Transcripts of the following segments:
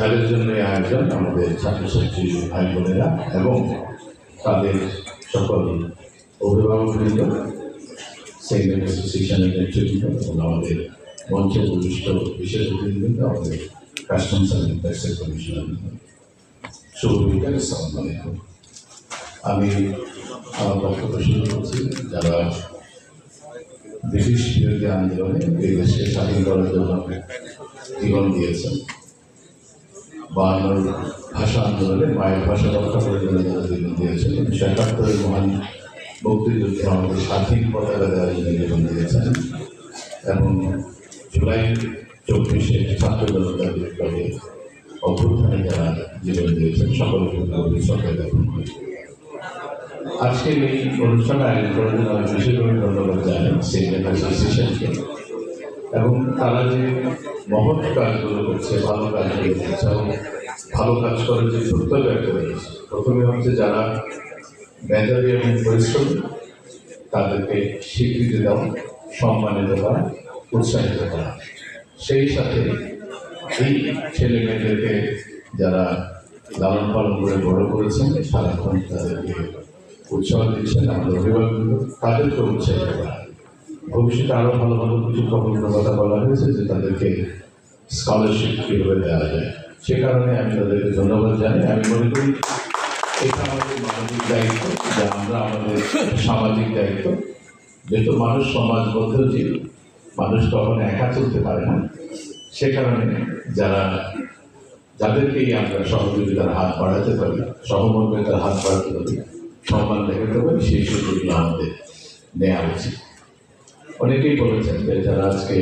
যাদের জন্য আয়োজন, আমাদের ছাত্রছাত্রী ভাই বোনেরা এবং তাদের সকল অভিভাবকবৃন্দ সেকেন্ড অ্যাসোসিয়েশনের নেতৃবৃন্দ এবং আমাদের মঞ্চে উপবিষ্ট বিশেষ অতিথিবৃন্দ, আমাদের কাস্টমস অ্যান্ড ট্যাক্সের কমিশনার বিকাল আসসালামু আমি আমার বক্তব্য শুরু করছি। যারা ব্রিটিশ বিরোধী আন্দোলনে এই দেশকে স্বাধীন করার জন্য জীবন দিয়েছেন বাংলার ভাষা আন্দোলনে মায়ের ভাষা রক্ষা করে জন্য জীবন দিয়েছেন। উনিশশো একাত্তরের মহান মুক্তিযুদ্ধে আমাদের স্বাধীন পতাকা দেওয়ার জন্য জীবন দিয়েছেন। এবং জুলাই চব্বিশে ছাত্র বিপ্লবে অভ্যুত্থানে যারা জীবন দিয়েছেন, সকলকে শ্রদ্ধা জ্ঞাপন করি। আজকের এই অনুষ্ঠানে আয়োজন করার জন্য আমি বিশেষভাবে ধন্যবাদ জানাই সিনিয়র অ্যাসোসিয়েশনকে এবং তারা যে মহৎ কাজগুলো করছে, ভালো কাজগুলো করছে এবং ভালো কাজ করার যে সত্য ব্যক্ত করেছে প্রথমে হচ্ছে যারা মেধাবী এবং পরিশ্রমী, তাদেরকে স্বীকৃতি দেওয়া সম্মানিত করা, উৎসাহিত করা। সেই সাথে এই ছেলে মেয়েদেরকে যারা লালন পালন করে বড় করেছেন, সারাক্ষণ তাদেরকে উৎসাহ দিচ্ছেন, আমাদের অভিভাবকগুলো তাদেরকে উৎসাহিত করা। ভবিষ্যতে আরও ভালো ভালো কিছু খবরের কথা বলা হয়েছে যে তাদেরকে স্কলারশিপ কীভাবে দেওয়া যায়। সে কারণে আমি তাদেরকে ধন্যবাদ জানাই। আমি মনে করি এটা আমাদের মানবিক দায়িত্ব, যে আমরা আমাদের সামাজিক দায়িত্ব। যেহেতু মানুষ সমাজবদ্ধ জীব, মানুষ কখনো একা চলতে পারে না। সে কারণে যারা, যাদেরকেই আমরা সহযোগিতার হাত বাড়াতে পারি, সহমর্মিতার হাত বাড়াতে পারি, সম্মান দেখাতে পারি, সেই সুযোগগুলো আমাদের নেওয়া উচিত। অনেকেই বলেছেন যে যারা আজকে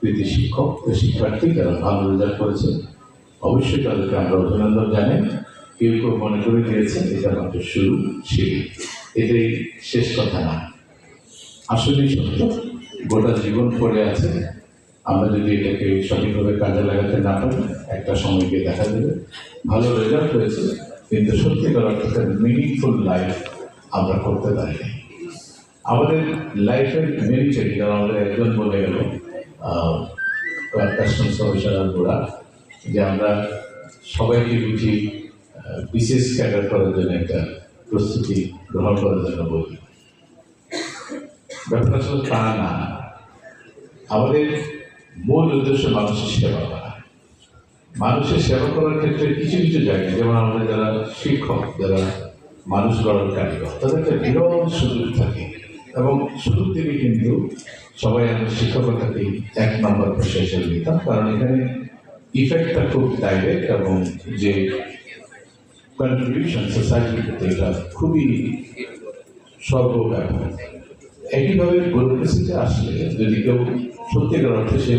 কৃতি শিক্ষক শিক্ষার্থী, যারা ভালো রেজাল্ট করেছেন, অবশ্যই তাদেরকে আমরা অভিনন্দন জানাই। কেউ কেউ মনে করে দিয়েছেন, এটা মাত্র শুরু সিঁড়ি এটাই শেষ কথা না। আসলেই সত্য, গোটা জীবন পড়ে আছে। আমরা যদি এটাকে সঠিকভাবে কাজে লাগাতে না পারি, একটা সময় গিয়ে দেখা দেবে ভালো রেজাল্ট হয়েছে, কিন্তু সত্যিকার অর্থে মিনিংফুল লাইফ আমরা করতে পারিনি। আমাদের লাইফের মেন চেঞ্জ আমাদের একজন বলে গেল কাস্টমস কমিশনার গোড়া যে আমরা সবাইকে বুঝি বিশেষ ক্যাডার করার জন্য একটা প্রস্তুতি গ্রহণ করার জন্য বলি। ব্যাপারটা আসলে তা না। আমাদের মূল উদ্দেশ্য মানুষের সেবা করা। মানুষের সেবা করার ক্ষেত্রে কিছু কিছু জায়গায় যেমন আমাদের যারা শিক্ষক, যারা মানুষ গড়ার কারিগর, তাদের একটা বিরল সুযোগ থাকে। এবং সুযোগ থেকে কিন্তু সবাই আমরা শিক্ষকতাকে এক নম্বর হিসেবে নিতাম, কারণ এখানে ইফেক্টটা খুব ডাইরেক্ট এবং যে কন্ট্রিবিউশন সোসাইটির প্রতি এটা খুবই সর্বব্যাপক। একইভাবে ব্যুরোক্রেসিতে আসলে যদি কেউ সত্যিকার অর্থে সে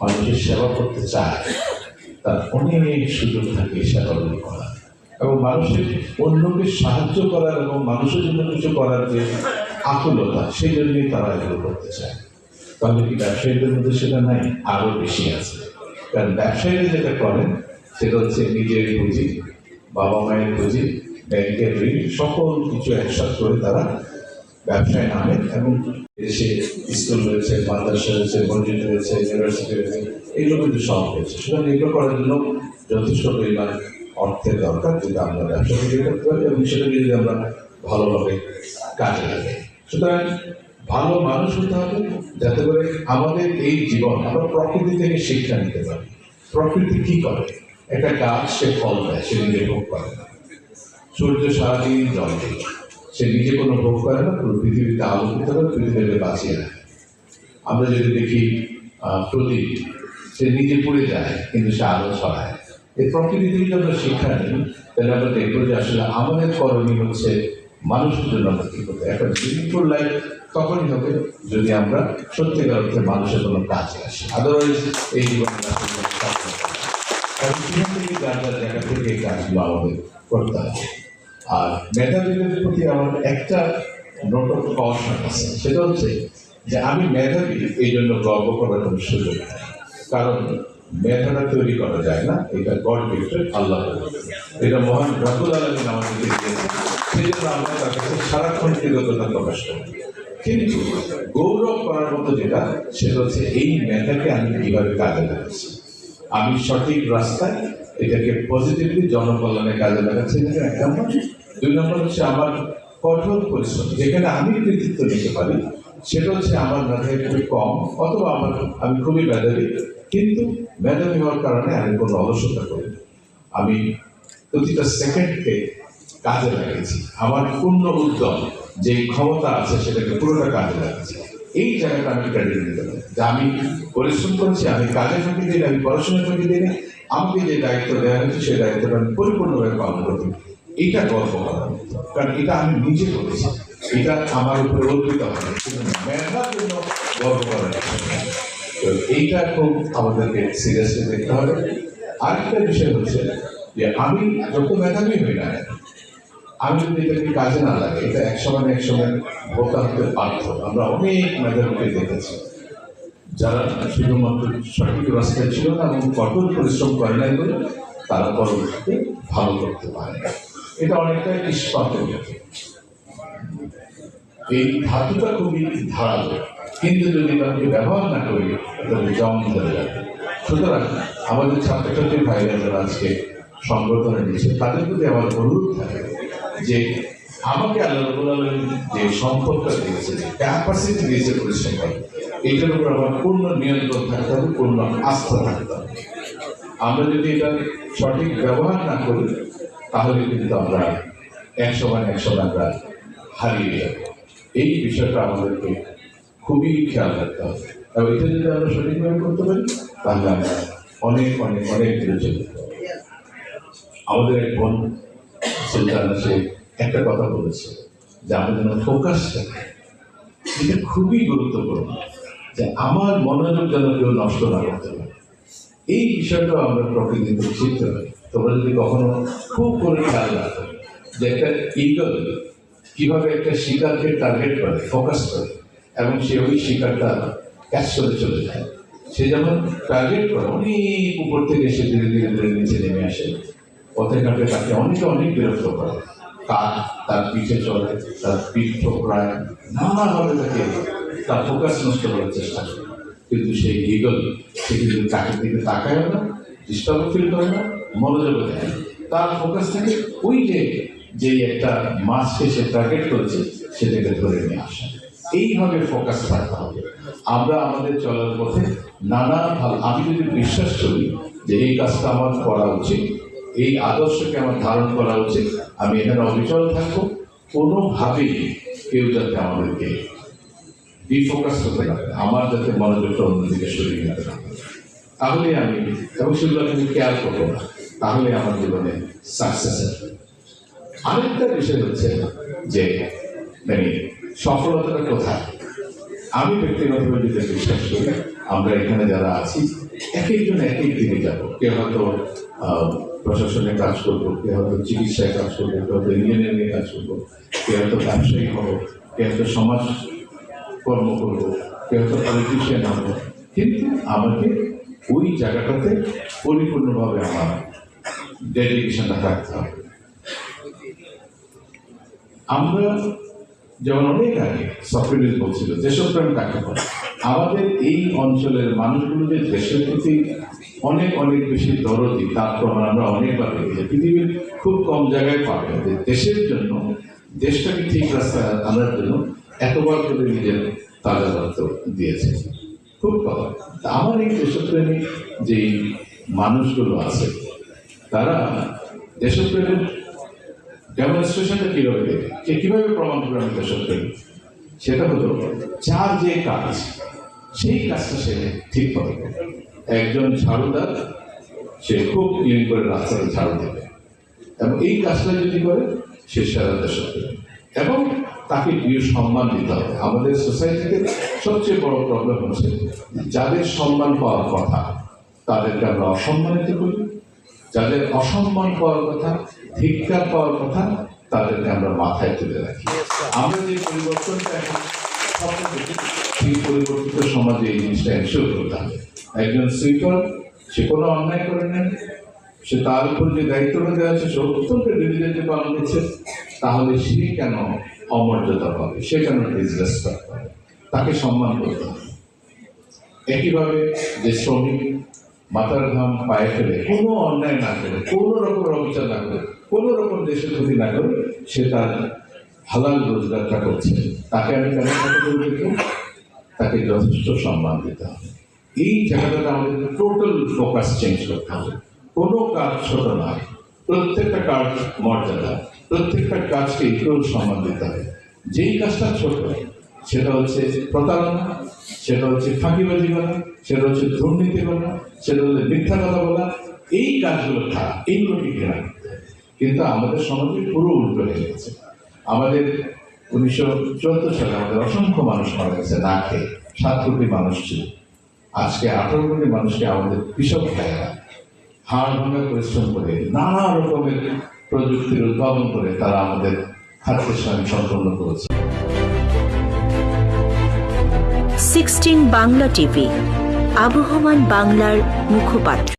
মানুষের সেবা করতে চায়, তার অনেক সুযোগ থাকে সেবাগুলো করা এবং মানুষের অন্যকে সাহায্য করার এবং মানুষের জন্য কিছু করার যে আকুলতা সেই জন্যই তারা এগুলো করতে চায়। তাহলে কি ব্যবসায়ীদের মধ্যে সেটা নাই? আরও বেশি আছে। কারণ ব্যবসায়ীরা যেটা করেন সেটা হচ্ছে নিজের পুঁজি, বাবা মায়ের পুঁজি, ব্যাংকের ঋণ, সকল কিছু একসাথ করে তারা ব্যবসায় নামেন এবং দেশে স্কুল রয়েছে, মাদ্রাসা রয়েছে, মসজিদ রয়েছে, ইউনিভার্সিটি রয়েছে, এগুলো কিন্তু সব রয়েছে। সুতরাং এগুলো করার জন্য যথেষ্ট পরিমাণ অর্থের দরকার যেটা আমরা ব্যবসা করতে পারি এবং সেটাকে যদি আমরা ভালোভাবে কাজে লাগাই। সুতরাং ভালো মানুষ হতে হবে যাতে করে আমাদের এই জীবন, আমরা প্রকৃতি থেকে শিক্ষা নিতে পারি। প্রকৃতি কি করে? একটা গাছ সে ফল দেয়, সে নিজে ভোগ করে না। সূর্য সারাদিন জল দেয় সে নিজে কোনো ভোগ করে না, পুরো পৃথিবীতে আলোকিত করে পৃথিবীতে বাঁচিয়ে রাখে। আমরা যদি দেখি প্রদীপ, সে নিজে পুড়ে যায়, কিন্তু সে আলো ছড়ায়। এই প্রকৃতি থেকে যদি আমরা শিক্ষা নিই তাহলে আমরা দেখব যে আসলে আমাদের করণীয় হচ্ছে মানুষের জন্য আমরা কি করতে একটা মিনিংফুল লাইফ তখনই হবে যদি আমরা সত্যিকার অর্থে মানুষের কোনো কাজে আসি। আদারওয়াইজ এই জীবনে যার যার জায়গা থেকে এই কাজগুলো করতে হবে। আর মেধাবীদের প্রতি আমার একটা নোট অফ আছে। সেটা হচ্ছে যে আমি মেধাবী, এই জন্য গর্ব করার কোনো সুযোগ কারণ মেধাটা তৈরি করা যায় না, এটা গড গিফটেড আল্লাহ এটা মহান রকুল আলমিন আমাদেরকে সেই জন্য আমরা তার কাছে সারাক্ষণ কৃতজ্ঞতা প্রকাশ করি। কিন্তু গৌরব করার মতো যেটা, সেটা হচ্ছে এই মেধাকে আমি কীভাবে কাজে লাগাচ্ছি? আমি সঠিক রাস্তায় এটাকে পজিটিভলি জনকল্যাণে কাজে লাগাচ্ছি, এটা এক নম্বর দুই নম্বর হচ্ছে আমার কঠোর পরিশ্রম। যেখানে আমি কৃতিত্ব নিতে পারি সেটা হচ্ছে আমার মেধায় খুবই কম, অথবা আমার, আমি খুবই মেধাবী। কিন্তু মেধাবী হওয়ার কারণে আমি কোনো অলসতা করি। আমি প্রতিটা সেকেন্ডকে কাজে লাগিয়েছি। আমার পূর্ণ উদ্যম যে ক্ষমতা আছে সেটাকে পুরোটা কাজে লাগিয়েছি। এই জায়গাটা আমি ক্রেডিট নিতে পারি। যে আমি পরিশ্রম করেছি, আমি কাজে ফাঁকি দিই আমি পড়াশোনায় ফাঁকি দিই আমাকে যে দায়িত্ব দেওয়া হয়েছে, সেই দায়িত্বটা আমি পরিপূর্ণভাবে পালন করতে এটা গর্ব করার কারণ এটা আমি নিজে করেছি। এটা আমার উপরে অর্পিত হবে। মেধার জন্য গর্ব করার তো এইটা খুব আমাদেরকে সিরিয়াসলি দেখতে হবে। আরেকটা বিষয় হচ্ছে যে আমি যত মেধাবী হই না আমি যদি এটাকে কাজে না লাগে, এটা এক সময় না এক সময় বোকা হতে বাধ্য। আমরা অনেক মেধাবীকে দেখেছি, যারা শুধুমাত্র সঠিক রাস্তায় ছিল না এবং কঠোর পরিশ্রম করে নাই বলে তারা পরবর্তীতে ভালো করতে পারে না। এটা অনেকটাই ইস্পাতের এই ধাতুটা খুবই ধারালো। কিন্তু যদি তাকে ব্যবহার না করি, তাহলে জং ধরে যাবে। সুতরাং আমাদের ছাত্রছাত্রী ভাইরা যারা আজকে সংগঠনে নিয়েছে তাদের প্রতি আমার অনুরোধ থাকে যে আমাকে আল্লাহ যে সম্পদটা দিয়েছে, যে ক্যাপাসিটি দিয়েছে পরিশ্রম করে এইটার উপর আমার পূর্ণ নিয়ন্ত্রণ থাকতে হবে, পূর্ণ আস্থা থাকতে হবে। আমরা যদি এটা সঠিক ব্যবহার না করি, তাহলে কিন্তু আমরা এক সময় এক সময় আমরা হারিয়ে যাব। এই বিষয়টা আমাদেরকে খুবই খেয়াল রাখতে হবে। এবং এটা যদি আমরা সঠিকভাবে করতে পারি, তাহলে আমরা অনেক অনেক অনেক দূরে চলে আমাদের এক বোন, সুলতানা সে একটা কথা বলেছে যে আমাদের যেন ফোকাস থাকে। এটা খুবই গুরুত্বপূর্ণ যে আমার মনোযোগ যেন কেউ নষ্ট না করতে পারে। এই বিষয়টা আমরা প্রকৃতিতে শিখতে পারি। তোমরা যদি কখনো খুব করে খেয়াল রাখো যে একটা ইগল কীভাবে একটা শিকারকে টার্গেট করে ফোকাস করে, এবং সে ওই শিকারটা ক্যাচ করে চলে যায়। সে যেমন টার্গেট করে, অনেক উপর থেকে সে ধীরে ধীরে ধীরে নিচে নেমে আসে। পথে ঘাটে তাকে অনেকে অনেক বিরক্ত করে। কাক তার পিঠে চলে তার পিঠ ঠোকরায়, নানাভাবে তাকে তার ফোকাস নষ্ট করার চেষ্টা করে। কিন্তু সেই ইগল সে কিন্তু তাকের দিকে তাকায় না ডিস্টার্ব ফিল করে না, মনোযোগ দেয়। তার ফোকাস থাকে ওই যে যে একটা মাছকে সে টার্গেট করেছে, সেটাকে ধরে নিয়ে আসা। এইভাবে ফোকাস রাখতে হবে। আমরা আমাদের চলার পথে নানা ভাব- আমি যদি বিশ্বাস করি যে এই কাজটা আমার করা উচিত, এই আদর্শকে আমার ধারণ করা উচিত, আমি এখানে অবিচল থাকব, কোনোভাবেই কেউ যাতে আমাদেরকে ডিফোকাস করতে না আমার যাতে মনোযোগটা অন্যদিকে সরিয়ে না। তাহলে আমি, এবং সেগুলো আমি কেয়ার করব না। তাহলে আমার জীবনে সাকসেস আসবে। আরেকটা বিষয় হচ্ছে যে মানে সফলতাটা কোথায়? আমি ব্যক্তিগতভাবে যেটা বিশ্বাস করি, আমরা এখানে যারা আছি, এক একজন এক এক দিকে যাব। কেউ হয়তো প্রশাসনে কাজ করব, কেউ হয়তো চিকিৎসায় কাজ করব, কেউ হয়তো ইঞ্জিনিয়ারিংয়ে কাজ করব, কেউ হয়তো ব্যবসায়ী হব, কেউ হয়তো সমাজ কর্ম করব, কেউ হয়তো পলিটিশিয়ান হব। কিন্তু আমাকে ওই জায়গাটাতে পরিপূর্ণভাবে আমার ডেডিকেশনটা থাকতে হবে। আমরা যেমন অনেক আগে সক্রেটিস বলছিল দেশপ্রেম কাকে বলে? আমাদের এই অঞ্চলের মানুষগুলো যে দেশের প্রতি অনেক অনেক বেশি দরদি, তার প্রমাণ আমরা অনেকবার দেখেছি। পৃথিবীর খুব কম জায়গায় পাবে যে দেশের জন্য, দেশটাকে ঠিক রাস্তায় আনার জন্য এতবার করে নিজের তাজা রক্ত দিয়েছে। খুব কম। আমার এই দেশপ্রেমিক যেই মানুষগুলো আছে, তারা দেশপ্রেমের ডেমনস্ট্রেশনটা কীভাবে দেবে? সে কীভাবে প্রমাণ করে আমি দেশপ্রেমী সেটা হলো, যার যে কাজ, সেই কাজটা সে ঠিক করে। একজন ঝাড়ুদার, সে খুব ক্লিন করে রাস্তাতে ঝাড়ু দেবে। এবং এই কাজটা যদি করে, সে সারা দেশপ্রেমী এবং তাকে প্রিয় সম্মান দিতে হবে। আমাদের সোসাইটিতে সবচেয়ে বড় প্রবলেম হচ্ছে, যাদের সম্মান পাওয়ার কথা, তাদেরকে আমরা অসম্মানিত করি। যাদের অসম্মান পাওয়ার কথা ধিক্কার পাওয়ার কথা তাদেরকে আমরা মাথায় তুলে রাখি। আমরা যে পরিবর্তনটা এখন সেই পরিবর্তিত সমাজে এই জিনিসটা এনশিওর করতে হবে একজন সুইপার সে কোনো অন্যায় করে নেন সে তার উপর যে দায়িত্বটা দেওয়া আছে সে অত্যন্ত ডিলিজেন্টে পালন দিচ্ছে তাহলে সে কেন অমর্যাদা পাবে? সে কেন ডিসরেসপেক্ট পাবে? তাকে সম্মান করতে হবে। একইভাবে যে শ্রমিক মাথার ঘাম পায়ে ফেলে কোনো অন্যায় না করে, কোনো রকম অবিচার না করে, কোনো রকম দেশের ক্ষতি না করে, সে তার হালাল রোজগারটা করছে। তাকে আমি কেন তাকে যথেষ্ট সম্মান দিতে হবে। এই জায়গাটাতে আমাদের টোটাল ফোকাস চেঞ্জ করতে হবে। কোনো কাজ ছোট নয় প্রত্যেকটা কাজ মর্যাদা, প্রত্যেকটা কাজকে ইকুয়াল সম্মান দিতে হবে। যেই কাজটা ছোট, সেটা হচ্ছে প্রতারণা সেটা হচ্ছে ফাঁকিবাজি করা সেটা হচ্ছে দুর্নীতি করা সেটা হচ্ছে মিথ্যা কথা বলা এই কাজগুলো খারাপ এইগুলো ঠিক হবে। কিন্তু আমাদের সমাজে পুরো উল্টো হয়ে গেছে। আমাদের উনিশশো চুয়াত্তর সালে আমাদের অসংখ্য মানুষ মারা গেছে না খেয়ে। সাত কোটি মানুষ ছিল। আজকে আঠারো কোটি মানুষকে আমাদের কৃষক ভাইয়েরা হাড় ভাঙা, পরিশ্রম করে নানা রকমের প্রযুক্তির উদ্ভাবন করে তারা আমাদের স্বয়ং সম্পন্ন করেছে। সিক্সটিন বাংলা টিভি আবহমান বাংলার মুখপাত্র।